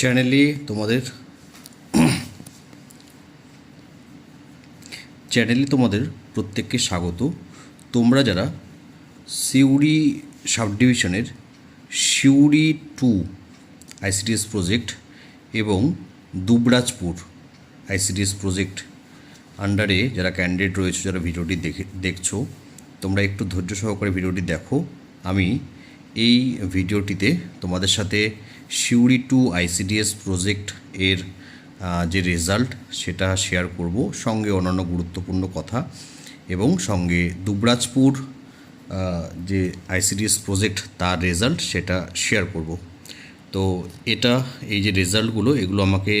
চ্যানেলে তোমাদের চ্যানেলে তোমাদের প্রত্যেককে স্বাগত। তোমরা যারা সিউড়ি সাব ডিভিশনের সিউড়ি টু আইসিডিএস প্রজেক্ট এবং দুবরাজপুর আইসিডিএস প্রজেক্ট আন্ডারে যারা ক্যান্ডিডেট রয়েছে, যারা ভিডিওটি দেখে, দেখছ, তোমরা একটু ধৈর্য সহকারে ভিডিওটি দেখো। আমি এই ভিডিওটিতে তোমাদের সাথে সিউড়ি টু আইসিডিএস প্রজেক্ট এর যে রেজাল্ট সেটা শেয়ার করব। সঙ্গে অন্যান্য গুরুত্বপূর্ণ কথা এবং সঙ্গে দুবরাজপুর যে আইসিডিএস প্রজেক্ট, তার রেজাল্ট সেটা শেয়ার করব। তো এটা, এই যে রেজাল্টগুলো এগুলো আমাকে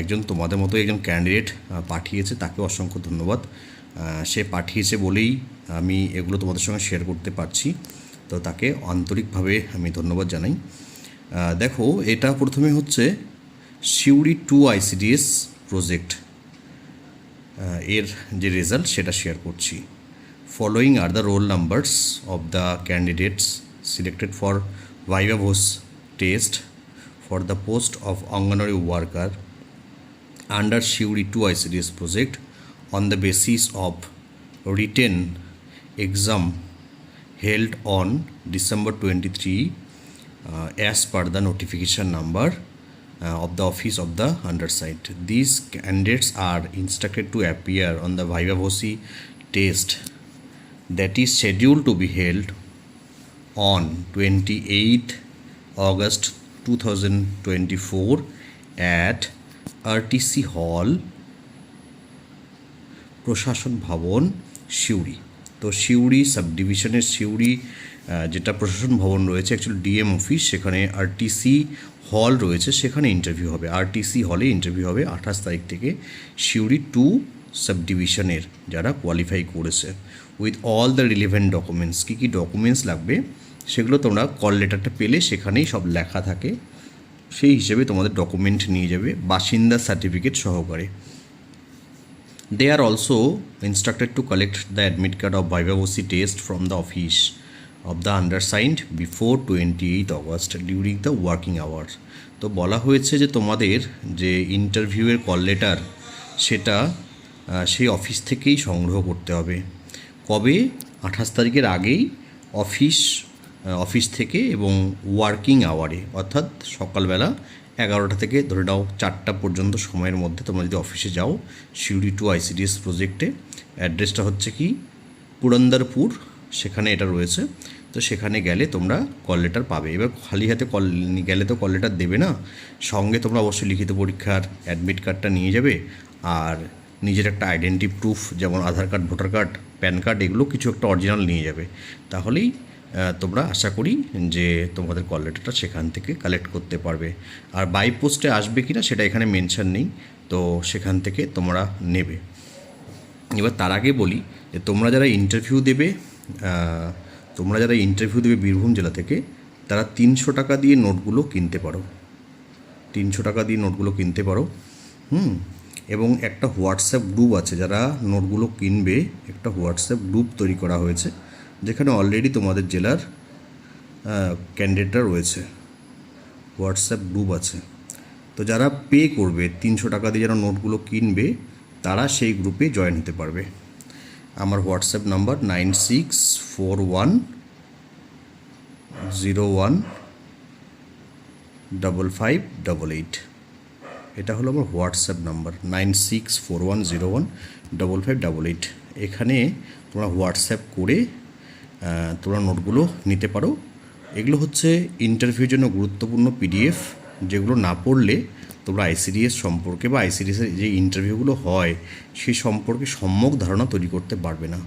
একজন, তোমাদের মতো একজন ক্যান্ডিডেট পাঠিয়েছে তাকে অসংখ্য ধন্যবাদ। সে পাঠিয়েছে বলেই আমি এগুলো তোমাদের সঙ্গে শেয়ার করতে পারছি। তো তাকে আন্তরিকভাবে আমি ধন্যবাদ জানাই। দেখো এটা প্রথমে হচ্ছে সিউড়ি টু আইসিডিএস প্রজেক্ট। এর যে রেজাল্ট সেটা শেয়ার করছি। Following are the roll numbers of the candidates selected for viva voce test for the post of anganwadi worker under Shiuri 2 ICDS project on the basis of written exam held on December 23 uh, as per the notification number uh, of the office of the undersigned. These candidates are instructed to appear on the Viva Voce test that is scheduled to be held on 28 August 2024 at RTC Hall প্রশাসন তো Suri sub ডিভিশনের সিউড়ি আহ, যেটা প্রশাসন ভবন রয়েছে actually DM office সেখানে RTC hall রয়েছে, সেখানে ইন্টারভিউ হবে। আরটিসি হলে ইন্টারভিউ হবে আঠাশ তারিখ থেকে সিউড়ি টু সাব ডিভিশনের যারা কোয়ালিফাই করেছে। With all the relevant documents কী কী ডকুমেন্টস লাগবে, সেগুলো তোমরা কল লেটারটা পেলে সেখানেই সব লেখা থাকে। সেই হিসেবে তোমাদের ডকুমেন্ট নিয়ে যাবে, বাসিন্দা সার্টিফিকেট সহকারে। They also also to collect the admit card of of test from the the office of the undersigned before 28 August during the working hours. তো বলা হয়েছে যে তোমাদের যে ইন্টারভিউয়ের কল লেটার সেটা সেই অফিস থেকেই সংগ্রহ করতে হবে। কবে? আঠাশ তারিখের আগেই অফিস অফিস থেকে এবং ওয়ার্কিং আওয়ারে অর্থাৎ সকালবেলা এগারোটা থেকে ধরে নাও চারটা পর্যন্ত সময়ের মধ্যে তোমরা যদি অফিসে যাও শিউরি টু আইসিডিএস প্রজেক্টে অ্যাড্রেসটা হচ্ছে কি? পুরন্দরপুর সেখানে এটা রয়েছে। তো সেখানে গেলে তোমরা কল লেটার পাবে। এবার খালি হাতে কল গেলে তো কল লেটার দেবে না। সঙ্গে তোমরা অবশ্যই লিখিত পরীক্ষার অ্যাডমিট কার্ডটা নিয়ে যাবে। আর নিজের একটা আইডেন্টি প্রুফ যেমন Aadhaar card voter card PAN card এগুলো কিছু একটা অরিজিনাল নিয়ে যাবে। তাহলেই তোমরা আশা করি যে তোমাদের কল লেটারটা সেখান থেকে কালেক্ট করতে পারবে। আর বাই পোস্টে আসবে কি না সেটা এখানে মেনশন নেই। তো সেখান থেকে তোমরা নেবে। এবার তার আগে বলি যে তোমরা যারা ইন্টারভিউ দেবে তোমরা যারা ইন্টারভিউ দেবে বীরভূম জেলা থেকে, তারা তিনশো টাকা দিয়ে নোটগুলো কিনতে পারো। তিনশো টাকা দিয়ে নোটগুলো কিনতে পারো। হুম? এবং একটা হোয়াটসঅ্যাপ গ্রুপ আছে, যারা নোটগুলো কিনবে, একটা হোয়াটসঅ্যাপ গ্রুপ তৈরি করা হয়েছে, যেখানে অলরেডি তোমাদের জেলার ক্যান্ডিডেটরা রয়েছে। হোয়াটসঅ্যাপ গ্রুপ আছে। তো যারা পে করবে, তিনশো টাকা দিয়ে যারা নোটগুলো কিনবে, তারা সেই গ্রুপে জয়েন হতে পারবে। আমার WhatsApp number nine six four one zero one double five double eight. এটা হলো আমার WhatsApp number nine six four one zero one double five double eight. এখানে তোমরা হোয়াটসঅ্যাপ করে তোমরা নোটগুলো নিতে পারো। এগুলো হচ্ছে ইন্টারভিউর জন্য গুরুত্বপূর্ণ পিডিএফ যেগুলো না পড়লে তোমরা আইসিডিএস সম্পর্কে বা আইসিডিএসের যে ইন্টারভিউগুলো হয় সেই সম্পর্কে সম্যক ধারণা তৈরি করতে পারবে না।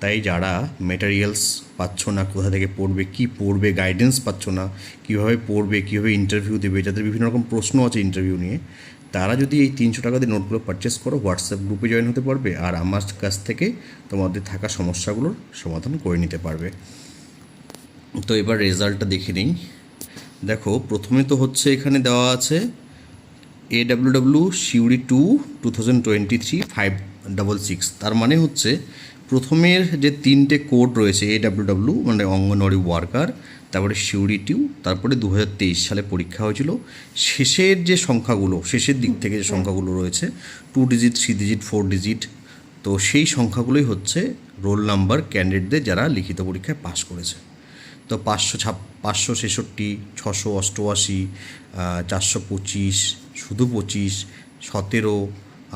তাই যারা মেটেরিয়ালস পাচ্ছ না, কোথা থেকে পড়বে, কি পড়বে গাইডেন্স পাচ্ছ না, কীভাবে পড়বে, কীভাবে ইন্টারভিউ দেবে, যাদের বিভিন্ন রকম প্রশ্ন আছে ইন্টারভিউ নিয়ে, তারা যদি এই তিনশো টাকা দিয়ে নোটগুলো পারচেস করো হোয়াটসঅ্যাপ গ্রুপে জয়েন হতে পারবে আর আমার কাছ থেকে তোমাদের থাকা সমস্যাগুলোর সমাধান করে নিতে পারবে। তো এবার রেজাল্টটা দেখে নিই। দেখো, প্রথমে তো হচ্ছে এখানে দেওয়া আছে A W W Siuri two two thousand twenty three five double six তার মানে হচ্ছে প্রথমের যে তিনটে কোড রয়েছে এ ডাব্লিউ মানে অঙ্গনওয়াড়ি ওয়ার্কার, তারপরে সিউড়ি টু, তারপরে দু তেইশ সালে পরীক্ষা হয়েছিল। শেষের যে সংখ্যাগুলো, শেষের দিক থেকে যে সংখ্যাগুলো রয়েছে two digit three digit four digit তো সেই সংখ্যাগুলোই হচ্ছে রোল নাম্বার ক্যান্ডিডেটদের যারা লিখিত পরীক্ষায় পাশ করেছে। তো পাঁচশো ছাপ, পাঁচশো ছেষট্টি, ছশো অষ্টআশি চারশো পঁচিশ শুধু পঁচিশ, সতেরো,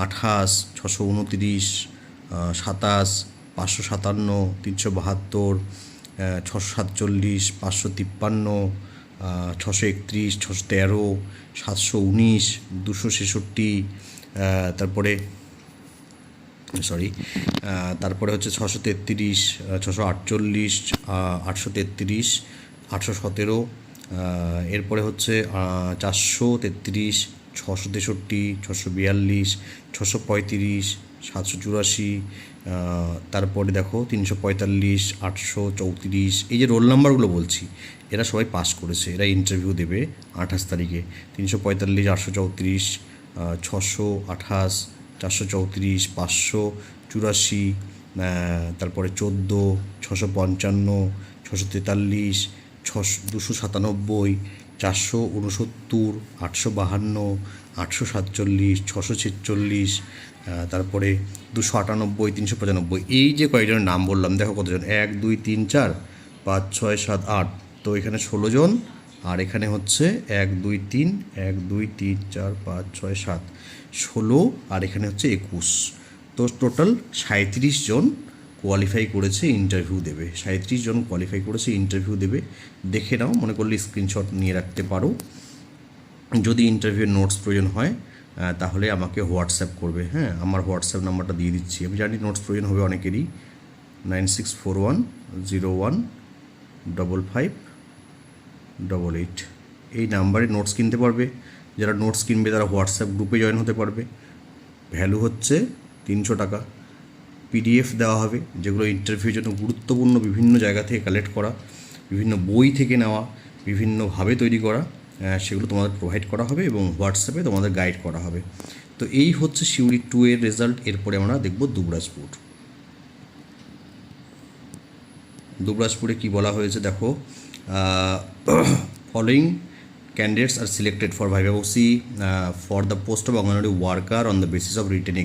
আঠাশ, ছশো উনতিরিশ সাতাশ, পাঁচশো সাতান্ন, তিনশো বাহাত্তর ছশো সাতচল্লিশ, পাঁচশো তিপ্পান্ন ছশো একত্রিশ, ছশো তেরো, সাতশো উনিশ, দুশো ছেষট্টি তারপরে সরি তারপরে হচ্ছে ছশো তেত্রিশ ছশো আটচল্লিশ আটশো তেত্রিশ, আটশো সতেরো এরপরে হচ্ছে চারশো তেত্রিশ ছশো তেষট্টি, ছশো বিয়াল্লিশ, ছশো পঁয়ত্রিশ, সাতশো চুরাশি তারপরে দেখো তিনশো পঁয়তাল্লিশ, আটশো চৌত্রিশ, এই যে রোল নাম্বারগুলো বলছি, এরা সবাই পাস করেছে, এরা ইন্টারভিউ দেবে আঠাশ তারিখে। তিনশো পঁয়তাল্লিশ, আটশো চৌত্রিশ ছশো আঠাশ, চারশো চৌত্রিশ, পাঁচশো চুরাশি তারপরে চোদ্দ, ছশো পঞ্চান্ন, ছশো তেতাল্লিশ, ছশো, দুশো সাতানব্বই চারশো উনসত্তর আটশো বাহান্ন, আটশো সাতচল্লিশ, ছশো ছেচল্লিশ তারপরে দুশো আটানব্বই, তিনশো পঁচানব্বই। এই যে কয়েকজনের নাম বললাম, দেখো কতজন। এক, দুই, তিন, চার, পাঁচ, ছয়, সাত, আট। তো এখানে ষোলো জন আর এখানে হচ্ছে এক, দুই, তিন, এক, দুই, তিন, চার, পাঁচ, ছয়, সাত, ষোলো, আর এখানে হচ্ছে একুশ। তো টোটাল সাঁত্রিশ জন কোয়ালিফাই করেছে ইন্টারভিউ দেবে। সাঁত্রিশ জন কোয়ালিফাই করেছে ইন্টারভিউ দেবে। দেখে নাও, মনে করলে স্ক্রিনশট নিয়ে রাখতে পারো। যদি ইন্টারভিউর নোটস প্রয়োজন হয় তাহলে আমাকে হোয়াটসঅ্যাপ করবে। হ্যাঁ আমার হোয়াটসঅ্যাপ নাম্বারটা দিয়ে দিচ্ছি। আমি জানি নোটস প্রয়োজন হবে অনেকেরই। Nine six four one zero one double five double eight এই নাম্বারে নোটস কিনতে পারবে। যারা নোটস কিনবে, তারা হোয়াটসঅ্যাপ গ্রুপে জয়েন হতে পারবে। ভ্যালু হচ্ছে তিনশো টাকা। পিডিএফ দেওয়া হবে, যেগুলো ইন্টারভিউর জন্য গুরুত্বপূর্ণ বিভিন্ন জায়গা থেকে কালেক্ট করা, বিভিন্ন বই থেকে নেওয়া, বিভিন্নভাবে তৈরি করা সেগুলো তোমাদের প্রোভাইড করা হবে এবং হোয়াটসঅ্যাপে তোমাদের গাইড করা হবে। তো এই হচ্ছে সিউড়ি টু এর রেজাল্ট এরপরে আমরা দেখব দুবরাজপুর। দুবরাজপুরে কি বলা হয়েছে দেখো following candidates are selected for Vivavosi for the post of of worker on the basis of of written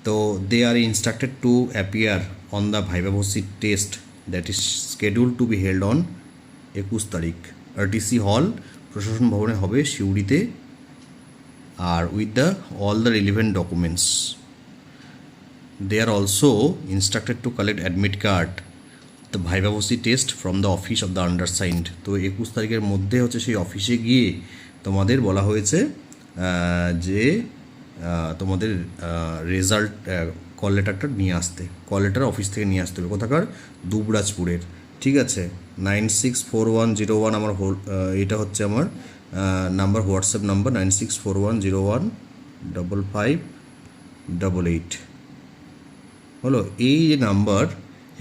exam. They are instructed to appear on the Vivavosi test that is scheduled to be held on একুশ তারিখ আর RTC হল প্রশাসন ভবনে হবে সিউড়িতে আর with the all the relevant documents they are also instructed to collect admit card the viva voce test from the office of the undersigned তো একুশ তারিখের মধ্যে হচ্ছে সেই অফিসে গিয়ে তোমাদের বলা হয়েছে যে তোমাদের রেজাল্ট কল লেটারটা নিয়ে আসতে। কল লেটার অফিস থেকে নিয়ে আসতে হবে। কোথাকার? দুবরাজপুরের। ঠিক আছে? Nine six four one zero one আমার হোল এটা হচ্ছে আমার number WhatsApp number nine six four one zero one double five double eight হলো এই যে নাম্বার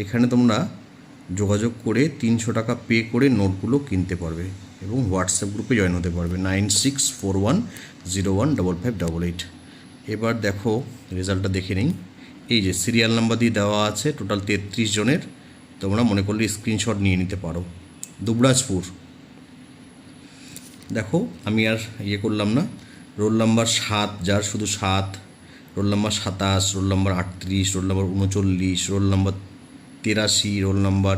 এখানে তোমরা যোগাযোগ করে তিনশো টাকা পে করে নোটগুলো কিনতে পারবে এবং হোয়াটসঅ্যাপ গ্রুপে জয়েন হতে পারবে। Nine six four one zero one double five double eight এবার দেখো রেজাল্টটা দেখে নিই। এই যে সিরিয়াল নাম্বার দিয়ে দেওয়া আছে টোটাল তেত্রিশ জনের। তোমরা মনে করলে স্ক্রিনশট নিয়ে নিতে পারো। দুবরাজপুর। দেখো, আমি আর ইয়ে করলাম না। রোল নাম্বার সাত, যার শুধু সাত। রোল নাম্বার সাতাশ রোল নাম্বার আটত্রিশ রোল নাম্বার উনচল্লিশ রোল নাম্বার তেরাশি রোল নাম্বার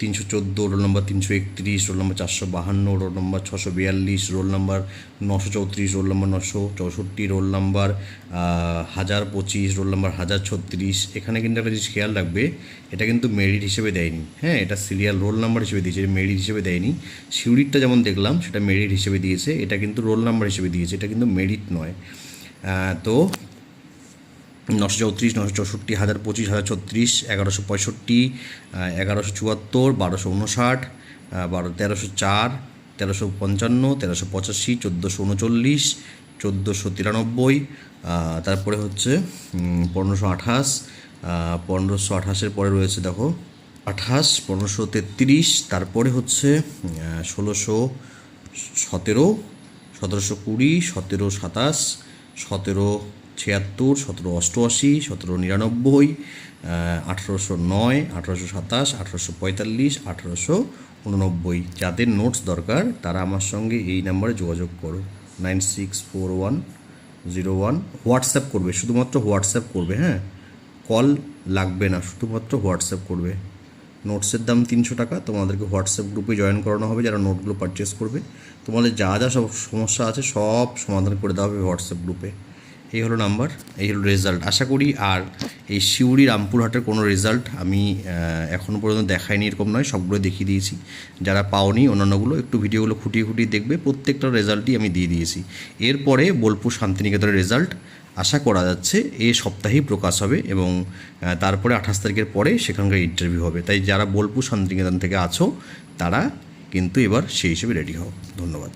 তিনশো চোদ্দ রোল নম্বর তিনশো একত্রিশ রোল নাম্বার চারশো বাহান্ন রোল নাম্বার ছশো বিয়াল্লিশ রোল নাম্বার নশো চৌত্রিশ রোল নাম্বার নশো চৌষট্টি রোল নাম্বার হাজার পঁচিশ রোল নাম্বার হাজার ছত্রিশ। এখানে কিন্তু একটা জিনিস খেয়াল রাখবে, এটা কিন্তু মেরিট হিসেবে দেয়নি। হ্যাঁ এটা সিরিয়াল রোল নাম্বার হিসেবে দিয়েছে মেরিট হিসেবে দেয়নি। সিউরিটটা যেমন দেখলাম, সেটা মেরিট হিসেবে দিয়েছে, এটা কিন্তু রোল নাম্বার হিসেবে দিয়েছে, এটা কিন্তু মেরিট নয়। তো নশো চৌত্রিশ, নশো চৌষট্টি, হাজার পঁচিশ, হাজার ছত্রিশ, এগারোশো পঁয়ষট্টি এগারোশো চুয়াত্তর, বারোশো উনষাট বারো, তেরোশো চার, তেরোশো পঞ্চান্ন, তেরোশো পঁচাশি, চোদ্দোশো উনচল্লিশ, চোদ্দোশো তিরানব্বই তারপরে হচ্ছে পনেরোশো আঠাশ পনেরোশো আঠাশের পরে রয়েছে দেখো, আঠাশ, পনেরোশো তেত্রিশ, তারপরে হচ্ছে ষোলোশো সতেরো, সতেরোশো কুড়ি সতেরো সাতাশ, সতেরো ছিয়াত্তর, সতেরো অষ্টআশি, সতেরো নিরানব্বই আঠেরোশো নয়, আঠেরোশো সাতাশ, আঠেরোশো পঁয়তাল্লিশ, আঠেরোশো উননব্বই। যাদের নোটস দরকার, তারা আমার সঙ্গে এই নাম্বারে যোগাযোগ করো। Nine six four one zero one WhatsApp করবে, শুধুমাত্র হোয়াটসঅ্যাপ করবে হ্যাঁ? কল লাগবে না, শুধুমাত্র হোয়াটসঅ্যাপ করবে। নোটসের দাম তিনশো টাকা, তোমাদেরকে হোয়াটসঅ্যাপ গ্রুপে জয়েন করানো হবে, যারা নোটগুলো পারচেস করবে। তোমাদের যা যা সব সমস্যা আছে, সব সমাধান করে দেওয়া হবে হোয়াটসঅ্যাপ গ্রুপে এই হলো নাম্বার, এই হলো রেজাল্ট আশা করি আর এই শিউড়ি রামপুরহাটের কোনো রেজাল্ট আমি এখনও পর্যন্ত দেখাইনি, এরকম নয় সবগুলো দেখিয়ে দিয়েছি। যারা পাওনি অন্যান্যগুলো, একটু ভিডিওগুলো খুঁটিয়ে খুঁটিয়ে দেখবে, প্রত্যেকটা রেজাল্টই আমি দিয়ে দিয়েছি। এরপরে বোলপুর শান্তিনিকেতনের রেজাল্ট আশা করা যাচ্ছে এই সপ্তাহেই প্রকাশ হবে এবং তারপরে আঠাশ তারিখের পরে সেখানকার ইন্টারভিউ হবে। তাই যারা বোলপুর শান্তিনিকেতন থেকে আছো, তারা কিন্তু এবার সেই হিসেবে রেডি হও। ধন্যবাদ।